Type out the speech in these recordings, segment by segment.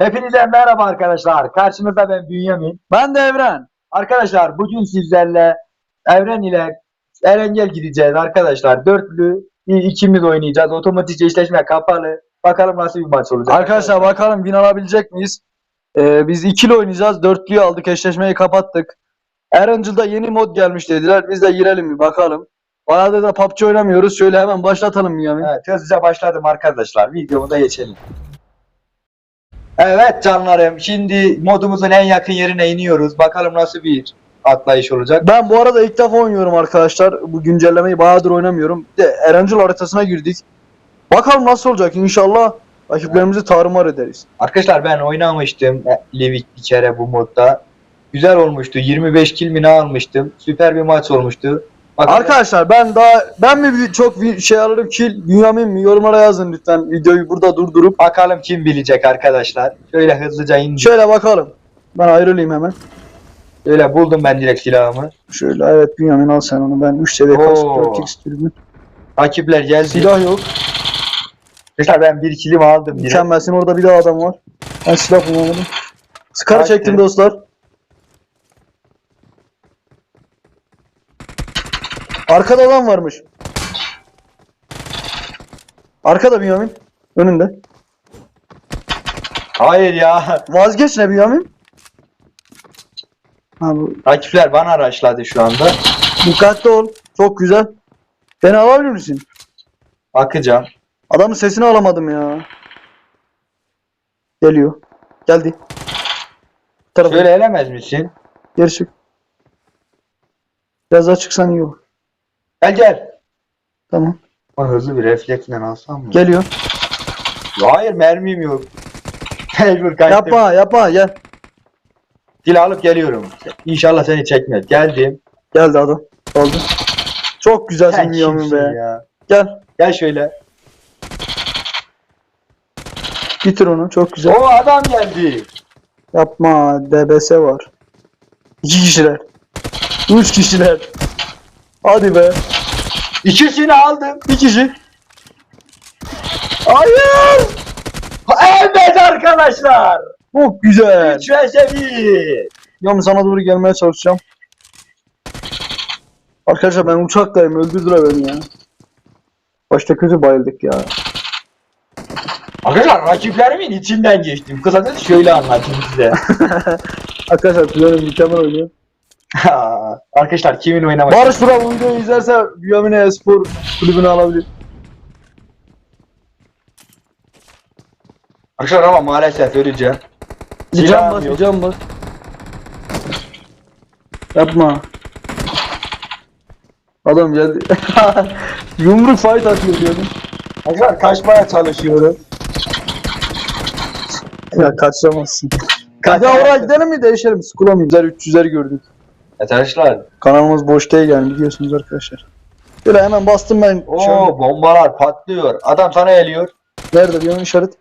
Hepinize merhaba arkadaşlar. Karşınızda ben Bünyamin. Ben de Evren. Arkadaşlar bugün sizlerle Evren ile Erengel gideceğiz arkadaşlar. Dörtlü ikimiz oynayacağız. Otomatik eşleşme kapalı. Bakalım nasıl bir maç olacak. Arkadaşlar bakalım win alabilecek miyiz? Ee, biz ikili oynayacağız. Dörtlüyü aldık. Eşleşmeyi kapattık. Erangel'da yeni mod gelmiş dediler. Biz de girelim bir bakalım. Bayağıdır da PUBG oynamıyoruz. Şöyle hemen başlatalım Bünyamin. Evet, hızlıca başladım arkadaşlar. Videomuza geçelim. Evet canlarım. Şimdi modumuzun en yakın yerine iniyoruz. Bakalım nasıl bir atlayış olacak. Ben bu arada ilk defa oynuyorum arkadaşlar. Bu güncellemeyi bayağıdır oynamıyorum. Bir de Erangel haritasına girdik. Bakalım nasıl olacak. İnşallah rakiplerimizi tarumar ederiz. Arkadaşlar ben oynamıştım e, Livik bir kere bu modda. Güzel olmuştu. 25 kill mi almıştım. Süper bir maç olmuştu. Bakalım- Arkadaşlar ben daha ben mi çok bir şey alırım ki Bünyamin mi yorumlara yazın lütfen videoyu burada durdurup Bakalım kim bilecek arkadaşlar. Şöyle hızlıca indim. şöyle bakalım. Ben ayrılayım hemen. Şöyle buldum ben direkt silahımı. Şöyle evet Bünyamin al sen onu. Ben 3 seviye kask Oo. 4x dürbün. Rakipler geldi. Silah yok. Arkadaşlar ben bir kilimi aldım direkt. Mükemmelsin orada bir daha adam var. Ben silah bulamadım. Skar çektim dostlar. Arkada adam varmış. Arkada Bünyamin. Önünde. Hayır ya. Vazgeç ne Bünyamin? Ha bu Rakipler bana araçladı şu anda. Dikkatli ol. Çok güzel. Beni alabilir misin? Bakacağım. Adamın sesini alamadım ya. Geliyor. Geldi. Bu Tarafa Şöyle elemez misin? geri çık. Biraz daha çıksan iyi olur. Gel gel. Tamam. Ama hızlı bir refleksle alsam mı? Geliyor. Hayır mermim yok. Mecbur kaçtım. Yapma yapma gel. Dil alıp geliyorum. İnşallah seni çekmez. Geldim. Geldi adam. Oldu. Çok güzelsin kimsin be. ya? Gel. Gel şöyle. Bitir onu. Çok güzel. O adam geldi. Yapma. DBS var. İki kişiler. Üç kişiler. Hadi be. İkisini aldım. Bir kişi. Hayır. Evet arkadaşlar. Çok güzel. 3 vs 1. Bünyamin sana doğru gelmeye çalışacağım. Arkadaşlar ben uçaktayım. Öldürdüler beni ya. Başta kötü bayıldık ya. Arkadaşlar rakiplerimin içinden geçtim. Kısaca şöyle anlatayım size. Arkadaşlar Bünyamin mükemmel oynuyor. Arkadaşlar kimin oynamak Barış Vural bu videoyu izlerse Bünyamin'e espor kulübünü alabilir. Arkadaşlar ama maalesef öleceğim. Bir can bas, bir can bas. Yapma. Adam geldi. Yumruk fight atıyor diyordum. Arkadaşlar kaçmaya çalışıyorum. Ya kaçamazsın. Kaç- Ya oraya gidelim mi değişelim? Skula mı? 300'leri gördük. Arkadaşlar. Kanalımız boş değil yani biliyorsunuz arkadaşlar. Böyle hemen bastım ben. Oo bombalar patlıyor. Adam sana geliyor. Nerede bir işaret?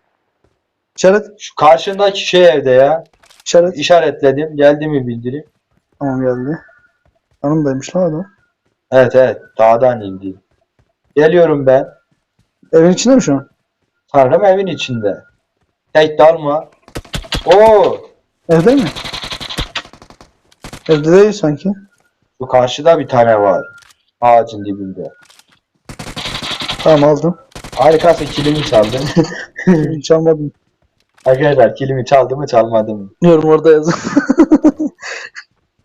İşaret. Şu karşındaki şey evde ya. İşaret. İşaretledim. Geldi mi bildirim. Tamam geldi. Yanımdaymış lan adam. Evet evet. Dağdan indi. Geliyorum ben. Evin içinde mi şu an? Tanrım evin içinde. Tek dalma. Oo. Evde mi? Evde değil sanki. Bu karşıda bir tane var. Ağacın dibinde. Tamam aldım. Harikasın kilimi çaldın. Hiç almadım. Arkadaşlar kilimi çaldı mı çalmadı mı? Bilmiyorum orada yazın.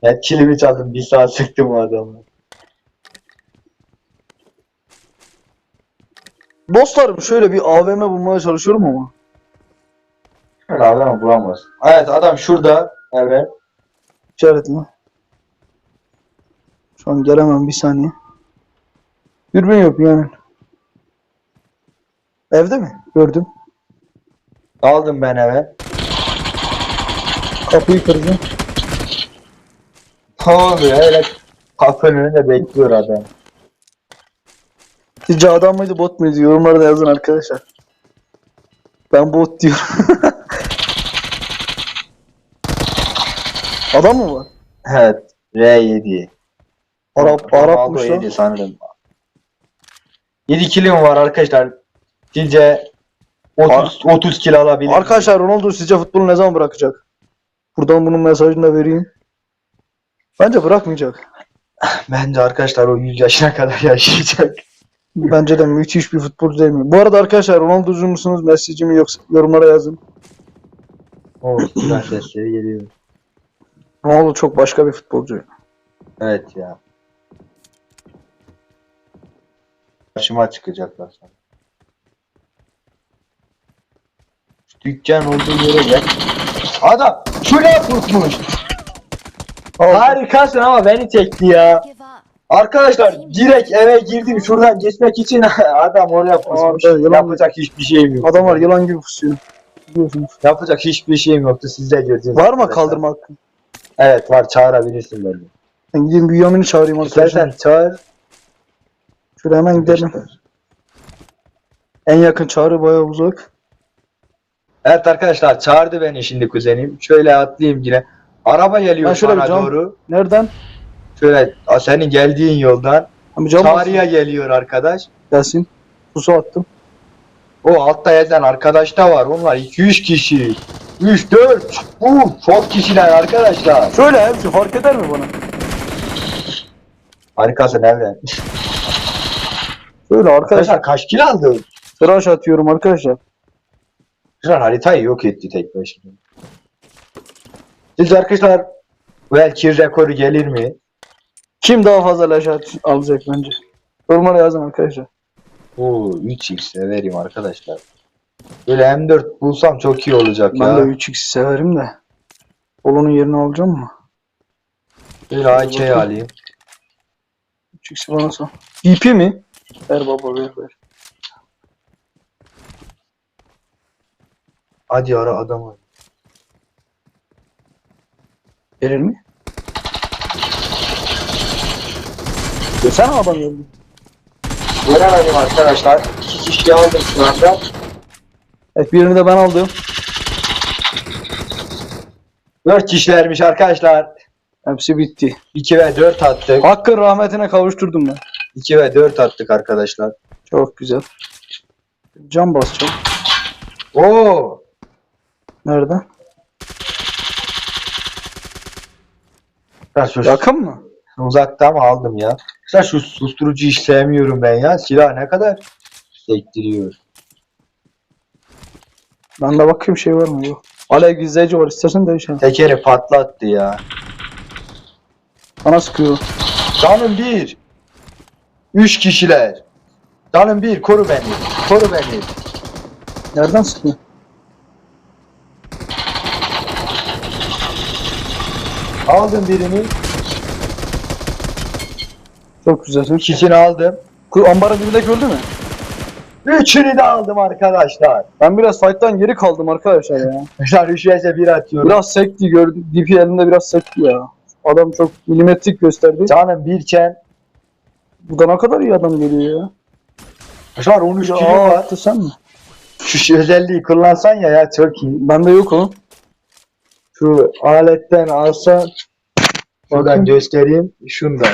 Ben kilimi çaldım. Bir saat sıktım o adamı. Dostlarım şöyle bir AVM bulmaya çalışıyorum ama. Şöyle adamı bulamaz. Evet adam şurada. Evet. İşaretli. Şu an gelemem bir saniye. Dürbün yok yani. Evde mi? Gördüm. Daldım ben eve. Kapıyı kırdı. Ne oluyor? Öyle kapının önünde bekliyor adam. Sizce adam mıydı bot muydu? Yorumlarda yazın arkadaşlar. Ben bot diyorum. adam mı var? Evet. R7. Arap, Ronaldo Arapmış lan. yedi sanırım. 7 kilim var arkadaşlar. Sizce 30 30 kilo alabilir. Arkadaşlar Ronaldo sizce futbolu ne zaman bırakacak? Buradan bunun mesajını da vereyim. Bence bırakmayacak. Bence arkadaşlar o 100 yaşına kadar yaşayacak. Bence de müthiş bir futbolcu değil mi? Bu arada arkadaşlar Ronaldo'cu musunuz, Messi'ci mi yoksa yorumlara yazın. O silah sesleri geliyor. Ronaldo çok başka bir futbolcu. Evet ya. Karşıma çıkacaklar sana. Şu Dükkan olduğu yere gel. Adam şuraya tutmuş. Harikasın ama beni çekti ya. Arkadaşlar direkt eve girdim şuradan geçmek için adam oraya pusmuş. Orada yılan- Yapacak hiçbir şeyim yok. Adamlar yılan gibi pusuyor. Biliyorsunuz. Yapacak hiçbir şeyim yoktu siz de gördünüz. Var mı arkadaşlar. kaldırma hakkı? Evet var çağırabilirsin beni. Ben gideyim Bünyamin'i çağırayım arkadaşlar. İstersen çağır. Şuraya hemen gidelim. En yakın çağrı bayağı uzak. Evet arkadaşlar çağırdı beni şimdi kuzenim. Şöyle atlayayım yine. Araba geliyor Ben şöyle bana cam- doğru. Nereden? Şöyle a, senin geldiğin yoldan. Abi cam Çağrıya geliyor arkadaş. gelsin. Pusu attım. O altta yazan arkadaş da var. Onlar 2-3 kişi. 3 4 Bu çok kişiler arkadaşlar. Şöyle hepsi fark eder mi bana? Harikasın Evren. Şöyle arkadaşlar Arkadaşlar kaç kilo aldın? tıraş atıyorum arkadaşlar. Arkadaşlar haritayı yok etti tek başına. Siz arkadaşlar belki rekoru gelir mi? Kim daha fazla leş at- alacak bence? Yorumlara yazın arkadaşlar. Oo 3x severim arkadaşlar. Böyle M4 bulsam çok iyi olacak Ben ya. de 3x severim de. Polonun yerini alacağım mı? Böyle AK alayım. 3x'i bana sal. DP mi? Ver baba ver ver. Hadi ara adamı. Verir mi? Desene adam geldi. Göremedim arkadaşlar. İki kişi aldım şu anda. Evet birini de ben aldım. 4 kişilermiş arkadaşlar. Hepsi bitti. 2 ve 4 attık. Hakkın rahmetine kavuşturdum ben. 2 ve 4 attık arkadaşlar. Çok güzel. Cam basacağım. Oo! Nerede? Ben şu Yakın mı? uzakta mı aldım ya? Sen şu susturucu hiç sevmiyorum ben ya. Silah ne kadar sektiriyor. Ben de bakayım şey var mı? Yok. Alev gizleyici var. İstersen değişelim. Tekeri patlattı ya. Bana sıkıyor. Canım bir. Üç kişiler. Canım bir koru beni. Koru beni. Nereden sıkıyor? Aldım birini. Çok güzel. İkisini aldım. Ku- Ambarın dibinde gördü mü? Üçünü de aldım arkadaşlar. Ben biraz fight'tan geri kaldım arkadaşlar ya. Mesela üç vs bir atıyorum. Biraz sekti gördüm. DP elinde biraz sekti ya. Adam çok milimetrik gösterdi. Canım birken. Bu da ne kadar iyi adam geliyor ya. An 13 Ya, kilo aa, var. attı sen mi? Şu şey- özelliği kullansan ya ya çok iyi. Bende yok o. Şu aletten alsan. Bakayım. göstereyim. Şundan.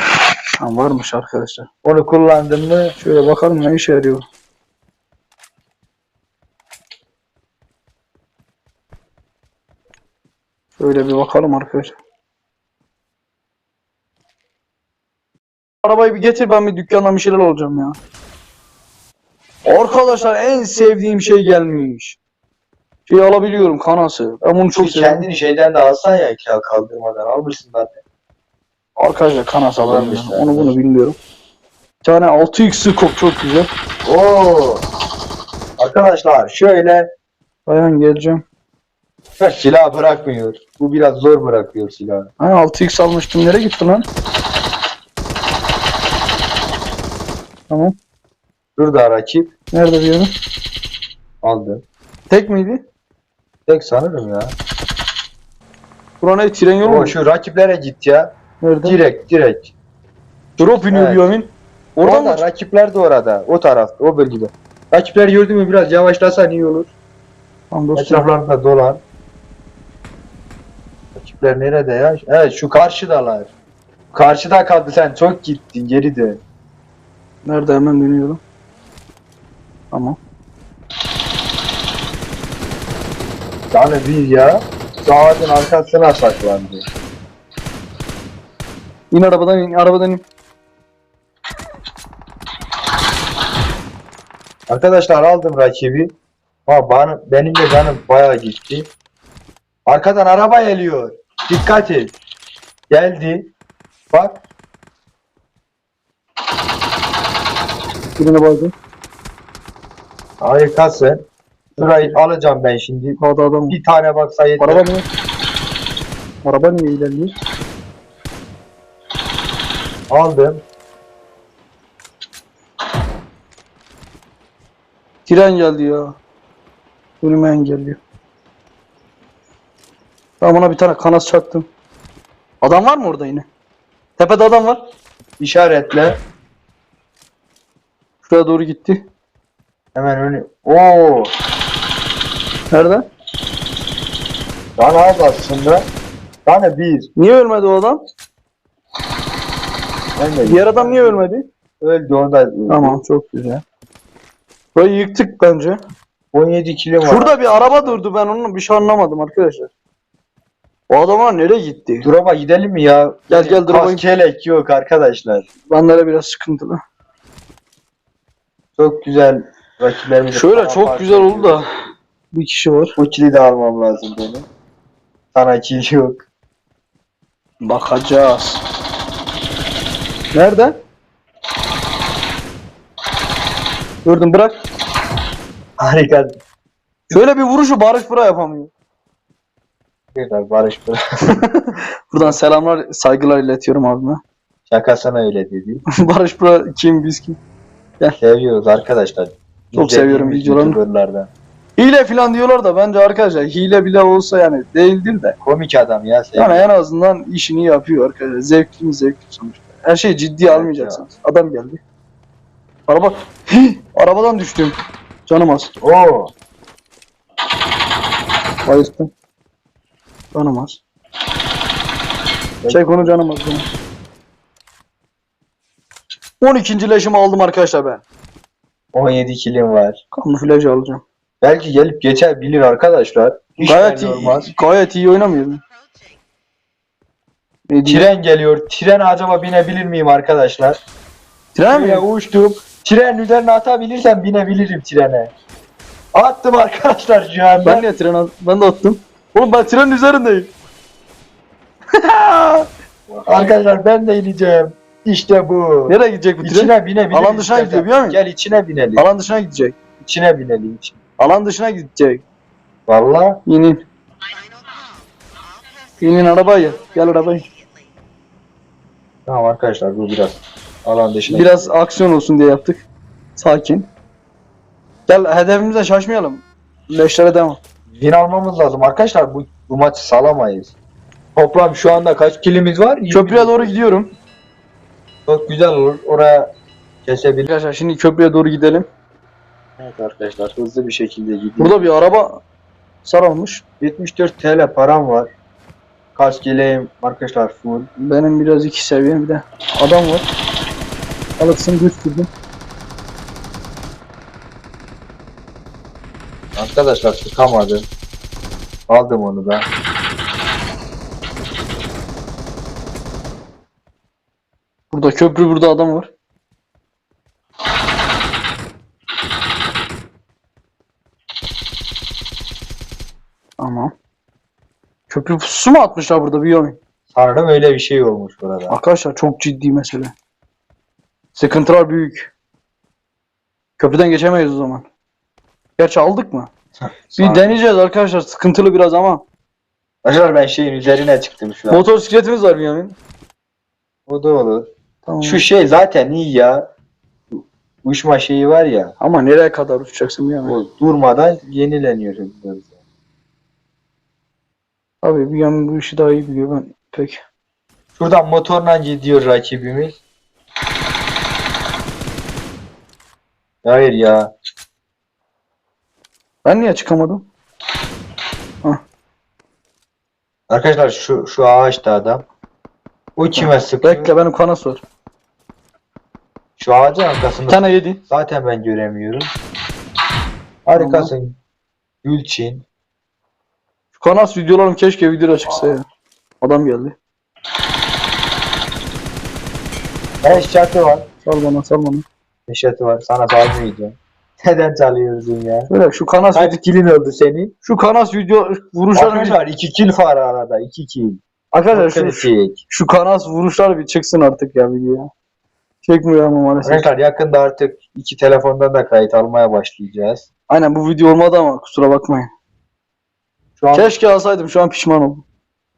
Ha, varmış arkadaşlar. Onu kullandın mı? Şöyle bakalım ne işe yarıyor. Şöyle bir bakalım arkadaşlar. Arabayı bir getir ben bir dükkandan bir şeyler alacağım ya. Arkadaşlar en sevdiğim şey gelmiş. Şey alabiliyorum kanası. Ben bunu çok seviyorum. kendini şeyden de alsan ya kira kaldırmadan almışsın zaten. Arkadaşlar kanas alabiliyorum. Almışlar. Onu bunu bilmiyorum. Bir tane 6x scope çok güzel. Oo. Arkadaşlar şöyle Dayan geleceğim. Silah bırakmıyor. Bu biraz zor bırakıyor silahı. Ha 6x almıştım. Nereye gitti lan? Tamam. Şurada rakip Nerede bir yeri? aldı. Tek miydi? Tek sanırım ya. Bura ne? Tren yolu mu? O şu rakiplere git ya. Nerede? Direkt direkt. Drop iniyor Evet. Bünyamin. Oradan Orada mı? rakipler de orada. O tarafta. O bölgede. Rakipler gördün mü biraz yavaşlasan iyi olur. Tamam dostum. Etraflarında dolan. Rakipler nerede ya? Evet şu karşıdalar. Karşıda kaldı sen çok gittin geri de. Nerede hemen dönüyorum. Tamam. Yani bir ya. Şu ağacın arkasına saklandı. İn arabadan in. Arabadan in. Arkadaşlar aldım rakibi. Ha bana, benim de canım bayağı gitti. Arkadan araba geliyor. Dikkat et. Geldi. Bak. Birine baydın. Harikasın. Şurayı alacağım ben şimdi. Sağda adam. Bir tane baksa yeter. Araba niye? Araba niye ilerliyor? Aldım. Tren geldi ya. Önüme engelliyor. Ben buna bir tane kanas çaktım. Adam var mı orada yine? Tepede adam var. İşaretle. Şuraya doğru gitti. Hemen önü. Oo. Nerede? Daha az aslında. Tane bir. Niye ölmedi o adam? Ben de Diğer adam niye ölmedi? öldü o da. Tamam çok güzel. Burayı yıktık bence. 17 kilo var. Şurada bir araba durdu ben onu bir şey anlamadım arkadaşlar. O adamlar nereye gitti? Drop'a gidelim mi ya? Gel, gel, drop'a Kas git. kelek yok arkadaşlar. Benlere biraz sıkıntılı. Çok güzel rakiplerimizi Şöyle çok güzel oldu da bir kişi var. Bu de almam lazım benim. Sana kill yok. Bakacağız. Nerede? Gördüm bırak. Harika. Şöyle bir vuruşu Barış Bura yapamıyor. Tekrar Barış Bırak. Buradan selamlar, saygılar iletiyorum abime. Şakasına öyle dedi. Barış Bura kim biz kim? Seviyoruz arkadaşlar. Çok seviyorum İzlediğimiz videolarını. YouTuberlardan. Hile falan diyorlar da bence arkadaşlar hile bile olsa yani değildir de. Komik adam ya. Yani seviyorum. en azından işini yapıyor arkadaşlar. Zevkli mi zevkli sonuçta. Her şeyi ciddiye Evet almayacaksınız. Adam geldi. Araba. Hih! Arabadan düştüm. Canım az. Oo. Bayıldım. Canım az. Çek onu canım az. Canım. 12. leşimi aldım arkadaşlar ben. 17 kilim var. Kamuflaj alacağım. Belki gelip geçer bilir arkadaşlar. Hiç Gayet iyi, olmaz. gayet iyi oynamıyorum. Ne diyeyim? Tren geliyor. Trene acaba binebilir miyim arkadaşlar? Tren mi? uçtum. Tren üzerine atabilirsem binebilirim trene. Attım arkadaşlar şu anda. Ben niye tren Ben de attım. Oğlum ben trenin üzerindeyim. Arkadaşlar ben de ineceğim. İşte bu. Nereye gidecek bu tren? İçine binebilirim. Alan dışına gidiyor, biliyor musun? Gel içine binelim. Alan dışına gidecek. İçine binelim. içine. Alan dışına gidecek. Valla. İnin. İnin arabaya. Gel arabaya. Tamam arkadaşlar bu biraz alan dışına. Biraz aksiyon olsun diye yaptık. Sakin. Gel hedefimize şaşmayalım. Leşlere devam. Win almamız lazım arkadaşlar. Bu, bu maçı salamayız. Toplam şu anda kaç kilimiz var? 20. Köprüye doğru gidiyorum. Çok güzel olur. Oraya kesebilir. Arkadaşlar şimdi köprüye doğru gidelim. Evet arkadaşlar hızlı bir şekilde gidiyor. Burada bir araba sarılmış. 74 TL param var. Kask yeleğim arkadaşlar full. Benim biraz iki seviye bir de adam var. Alırsın götürdüm. Arkadaşlar sıkamadım. Aldım onu da. Burada köprü burada adam var. Tamam. Köprü pusu mu atmışlar burada bir oyun? Sanırım öyle bir şey olmuş burada. Arkadaşlar çok ciddi mesele. Sıkıntılar büyük. Köprüden geçemeyiz o zaman. Gerçi aldık mı? Bir deneyeceğiz arkadaşlar. Sıkıntılı biraz ama. Arkadaşlar ben şeyin üzerine çıktım şu an. Motosikletimiz var Bünyamin. O da olur. Tamam. Şu şey zaten iyi ya. Uçma şeyi var ya. Ama nereye kadar uçacaksın Bünyamin? O durmadan yenileniyor. hızlı. Abi Bünyamin bu işi daha iyi biliyor ben pek. Şuradan motorla gidiyor rakibimiz. Hayır ya. Ben niye çıkamadım? Arkadaşlar şu şu ağaçta adam. O kime sıkıyor? Bekle benim kana sor. Şu ağacın Bir arkasında tane yedi. zaten ben göremiyorum. Harikasın. Gülçin. Kanas videolarım keşke videoda çıksa ya. Adam geldi. Eşyatı var. Sal bana sal bana. Eşyatı var. Sana salmayacağım. Neden çalıyorsun ya? Böyle şu Kanas Kaç kilin oldu senin? şu Kanas video vuruşlar Arkadaşlar 2 kill var arada. 2 kill. Arkadaşlar şu, şu Kanas vuruşlar bir çıksın artık ya videoya. Çekmiyor ama maalesef. Arkadaşlar yakında artık iki telefondan da kayıt almaya başlayacağız. Aynen bu video olmadı ama kusura bakmayın. Şu an Keşke alsaydım şu an pişman oldum.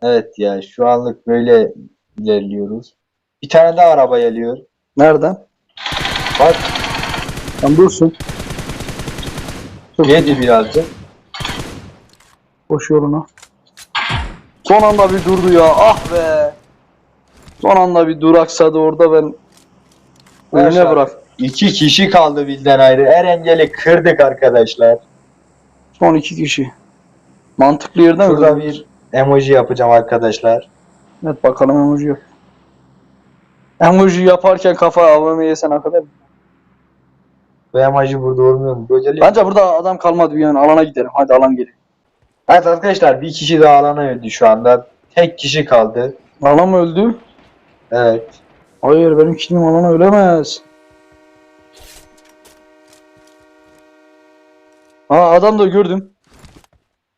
evet ya şu anlık böyle ilerliyoruz. Bir tane daha araba geliyor. Nereden? Bak Sen dursun. Çok yedi birazcık. Boş yoluna. Son anda bir durdu ya. Ah be. Son anda bir duraksadı orada ben Arkadaşlar, bırak. İki kişi kaldı bizden ayrı. Erengeli kırdık arkadaşlar. Son iki kişi. Mantıklı yerden mi? Burada bir emoji yapacağım arkadaşlar. Evet bakalım emoji yap. Emoji yaparken kafa AVM yesen arkadaş. Bu emoji burada olmuyor mu? Böyle Bence burada adam kalmadı yani alana gidelim. Hadi alan gelin. Evet arkadaşlar bir kişi daha alana öldü şu anda. Tek kişi kaldı. Alan mı öldü? Evet. Hayır benim kilim alana ölemez. Aa adam da gördüm.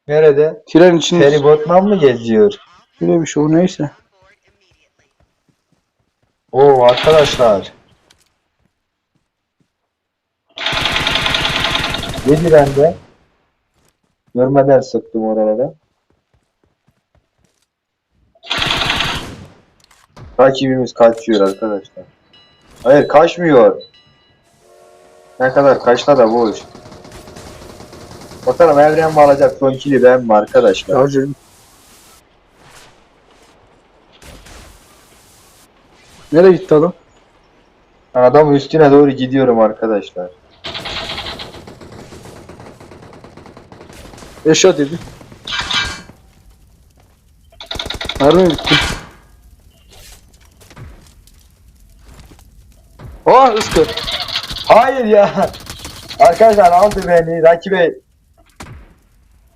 Nerede? Tren içinde. Feribotman mı geziyor? Öyle bir şey o neyse. Oo arkadaşlar. Yedi bende. Görmeden sıktım oralara. Rakibimiz kaçıyor arkadaşlar. Hayır kaçmıyor. Ne kadar kaçta da boş. Bakalım Evren mi alacak son kili ben mi arkadaşlar? Harcayın. Nereye gitti adam? Adam üstüne doğru gidiyorum arkadaşlar. Eşya dedi. Nereye gitti? Aa ıskı. Hayır ya. Arkadaşlar aldı beni. Rakibe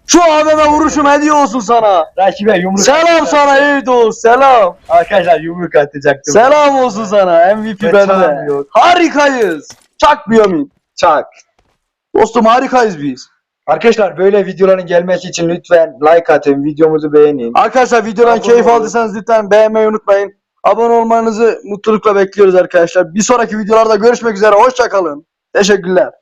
Şu AVM vuruşum hediye olsun sana. rakibe yumruk Selam atacak. sana dost selam. Arkadaşlar yumruk atacaktım. Selam olsun sana MVP Ve bende. Harikayız. Çak Bünyamin. Çak. Dostum harikayız biz. Arkadaşlar böyle videoların gelmesi için lütfen like atın, videomuzu beğenin. Arkadaşlar videodan Abone keyif olun. aldıysanız lütfen beğenmeyi unutmayın. Abone olmanızı mutlulukla bekliyoruz arkadaşlar. Bir sonraki videolarda görüşmek üzere. Hoşçakalın. Teşekkürler.